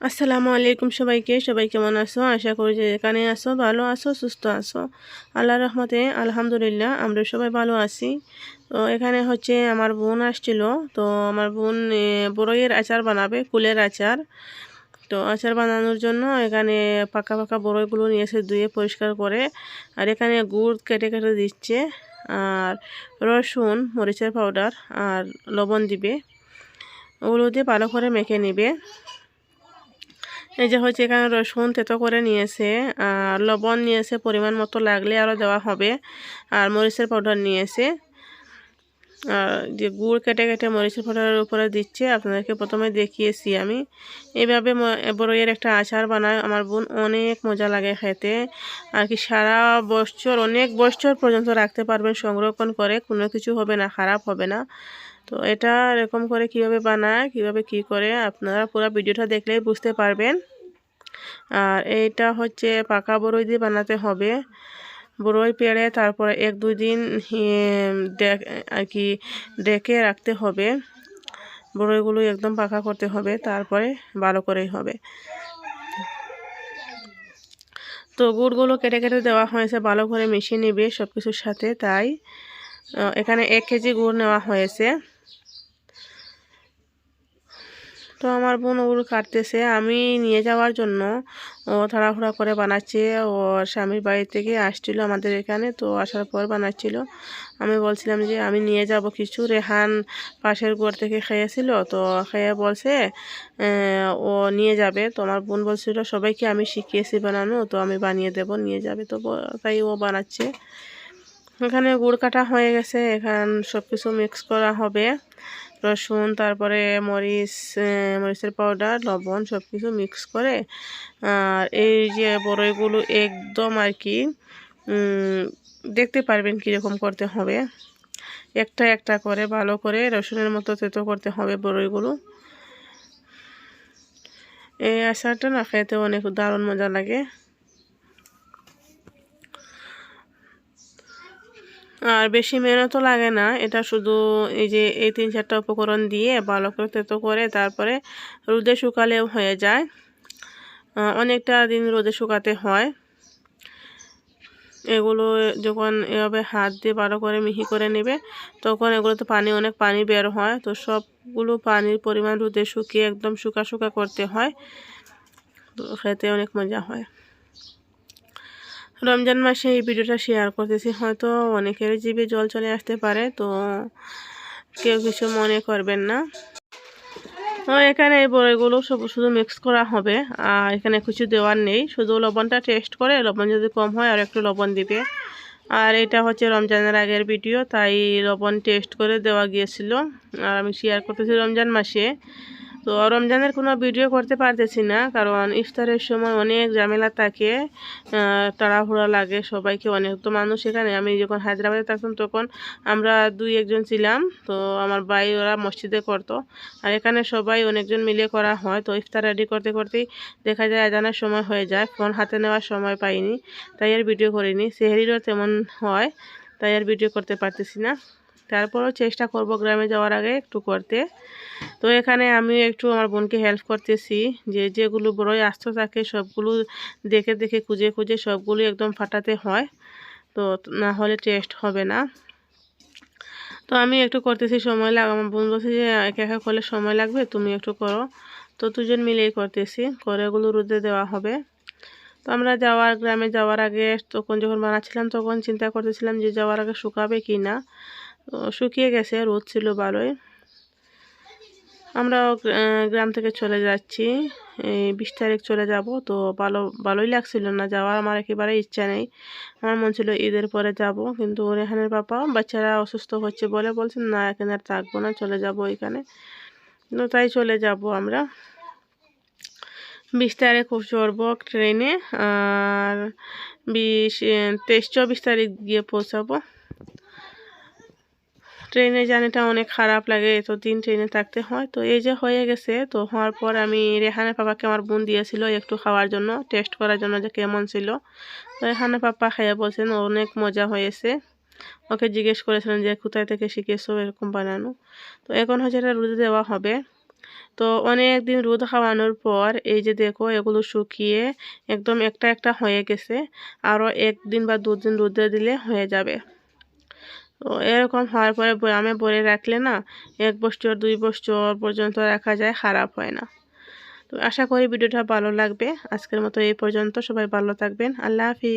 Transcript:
আসসালামু আলাইকুম সবাইকে। সবাই কেমন আছো? আশা করি যে এখানে আসো ভালো আছো, সুস্থ আছো। আল্লাহ রহমতে, আলহামদুলিল্লাহ, আমরা সবাই ভালো আছি। তো এখানে হচ্ছে আমার বোন আসছিল। তো আমার বোন বড়ইয়ের আচার বানাবে, কুলের আচার। তো আচার বানানোর জন্য এখানে পাকা পাকা বড়ইগুলো নিয়ে এসে ধুয়ে পরিষ্কার করে। আর এখানে গুড় কেটে কেটে দিচ্ছে। আর রসুন, মরিচের পাউডার আর লবণ দিবে। ওগুলো দিয়ে ভালো করে মেখে নিবে। এই যে হচ্ছে এখানে রসুন, তেতো করে নিয়েছে, আর লবণ নিয়েছে, পরিমাণ মতো লাগলে আরও দেওয়া হবে, আর মরিচের পাউডার নিয়েছে। আর যে গুড় কেটে কেটে মরিচের পাউডারের উপরে দিচ্ছে, আপনাদেরকে প্রথমে দেখিয়েছি আমি। এইভাবে বড়ইয়ের একটা আচার বানায়, আমার বোন অনেক মজা লাগে খেতে। আর কি সারা বছর, অনেক বছর পর্যন্ত রাখতে পারবেন, সংরক্ষণ করে, কোনো কিছু হবে না, খারাপ হবে না। তো এটা এরকম করে কীভাবে বানায়, কীভাবে কি করে, আপনারা পুরো ভিডিওটা দেখলেই বুঝতে পারবেন। আর এইটা হচ্ছে পাকা বড়ই দিয়ে বানাতে হবে। বড়ই পেড়ে তারপরে এক দুই দিন আর কি, ডেকে রাখতে হবে। বড়ইগুলো একদম পাকা করতে হবে, তারপরে ভালো করেই হবে। তো গুড়গুলো কেটে কেটে দেওয়া হয়েছে, ভালো করে মিশিয়ে নেবে সব কিছুর সাথে, তাই এখানে এক কেজি গুড় নেওয়া হয়েছে। তো আমার বোন ওগুলো কাটতেছে। আমি নিয়ে যাওয়ার জন্য, ও তাড়াহুড়া করে বানাচ্ছে। ওর স্বামীর বাড়ি থেকে আসছিল আমাদের এখানে, তো আসার পর বানাচ্ছিল। আমি বলছিলাম যে আমি নিয়ে যাব কিছু। রেহান পাশের ঘর থেকে খেয়েছিল, তো খেয়ে বলছে ও নিয়ে যাবে। তো আমার বোন বলছিল, সবাইকে আমি শিখিয়েছি বানানো, তো আমি বানিয়ে দেব, নিয়ে যাবে। তো তাই ও বানাচ্ছে। এখানে গুড় কাটা হয়ে গেছে। এখান সব কিছু মিক্স করা হবে। রসুন, তারপরে মরিচ মরিচের পাউডার লবণ সব কিছু মিক্স করে, আর এই যে বড়ইগুলো একদম আর কি দেখতে পারবেন কীরকম করতে হবে। একটা একটা করে ভালো করে রসুনের মতো তেতো করতে হবে বড়ইগুলো। এই আচারটা না খেতে অনেক দারুণ মজা লাগে। আর বেশি মেহনতও লাগে না। এটা শুধু এই যে এই তিন চারটা উপকরণ দিয়ে ভালো করে তেতো করে, তারপরে রোদে শুকালেও হয়ে যায়। অনেকটা দিন রোদে শুকাতে হয়। এগুলো যখন এভাবে হাত দিয়ে ভালো করে মিহি করে নেবে, তখন এগুলোতে পানি, অনেক পানি বের হয়। তো সবগুলো পানির পরিমাণ রোদে শুকিয়ে একদম শুকা শুকা করতে হয়। খেতে অনেক মজা হয়। রমজান মাসে এই ভিডিওটা শেয়ার করতেছি। হয়তো অনেকের জীবে জল চলে আসতে পারে, তো কেউ কিছু মনে করবেন না। তো এখানে এই বড়িগুলো সব শুধু মিক্স করা হবে, আর এখানে কিছু দেওয়ার নেই। শুধু লবণটা টেস্ট করে, লবণ যদি কম হয়, আর একটু লবণ দিবে। আর এটা হচ্ছে রমজানের আগের ভিডিও তাই লবণ টেস্ট করে দেওয়া গিয়েছিল। আর আমি শেয়ার করতেছি রমজান মাসে। তো রমজানের কোনো ভিডিও করতে পারতেছি না, কারণ ইফতারের সময় অনেক ঝামেলা থাকে তাড়াহুড়া লাগে, সবাইকে অনেক। তো মানুষ এখানে, আমি যখন হায়দ্রাবাদে থাকতাম তখন আমরা দুই একজন ছিলাম, তো আমার ভাই ওরা মসজিদে করতো। আর এখানে সবাই অনেকজন মিলে করা হয়, তো ইফতার রেডি করতে করতেই দেখা যায় আজানের সময় হয়ে যায়, ফোন হাতে নেওয়ার সময় পাইনি, তাই আর ভিডিও করিনি। সেহরিরও তেমন হয়, তাই আর ভিডিও করতে পারতেছি না। তারপরেও চেষ্টা করব গ্রামে যাওয়ার আগে একটু করতে। তো এখানে আমি একটু আমার বোনকে হেল্প করতেছি যে যেগুলো বড়ই আস্ত থাকে সবগুলো দেখে দেখে খুঁজে খুঁজে সবগুলো একদম ফাটাতে হয়। তো না হলে টেস্ট হবে না। তো আমি একটু করতেছি সময় লাগ, আমার বোন বলছে যে একা একা করলে সময় লাগবে, তুমি একটু করো। তো দুজন মিলেই করতেছি করে এগুলো রোদে দেওয়া হবে। তো আমরা যাওয়ার, গ্রামে যাওয়ার আগে তখন যখন বানাচ্ছিলাম তখন চিন্তা করতেছিলাম যে যাওয়ার আগে শুকাবে কি না শুকিয়ে গেছে রোদ ছিল ভালোই। আমরাও আহ, গ্রাম থেকে চলে যাচ্ছি। বিশ তারিখ চলে যাব তো ভালো ভালোই লাগছিল না যাওয়ার আমার একেবারে ইচ্ছা নেই। আমার মন ছিল ঈদের পরে যাব কিন্তু রেহানের পাপা বাচ্চারা অসুস্থ হচ্ছে বলে বলছেন না এখানে আর থাকব না চলে যাব ওইখানে। তো তাই চলে যাব আমরা। বিশ তারিখ চড়বো ট্রেনে আর বিশ তেইশ চব্বিশ তারিখ গিয়ে পৌঁছাবো। ট্রেনে জার্নিটা অনেক খারাপ লাগে তো এতদিন ট্রেনে থাকতে হয়। তো এই যে হয়ে গেছে, তো হওয়ার পর আমি রেহানের পাপাকে আমার বোন দিয়েছিল একটু খাওয়ার জন্য টেস্ট করার জন্য যে কেমন ছিল। তো রেহানের পাপা খেয়ে বলছেন, অনেক মজা হয়েছে। ওকে জিজ্ঞেস করেছিলেন যে, কোথায় থেকে শিখেছো এরকম বানানো? তো এখন হচ্ছে এটা রোদে দেওয়া হবে। তো অনেক দিন রোদ খাওয়ানোর পর, এই যে দেখো, এগুলো শুকিয়ে একদম একটা একটা হয়ে গেছে। আরও একদিন বা দুদিন রোদে দিলে হয়ে যাবে। এরকম হওয়ার পরে বয়ামে ভরে রাখলে না, এক বছর, দুই বছর পর্যন্ত রাখা যায়, খারাপ হয় না। তো আশা করি ভিডিওটা ভালো লাগবে। আজকের মতো এই পর্যন্ত। সবাই ভালো থাকবেন। আল্লাহ হাফিজ।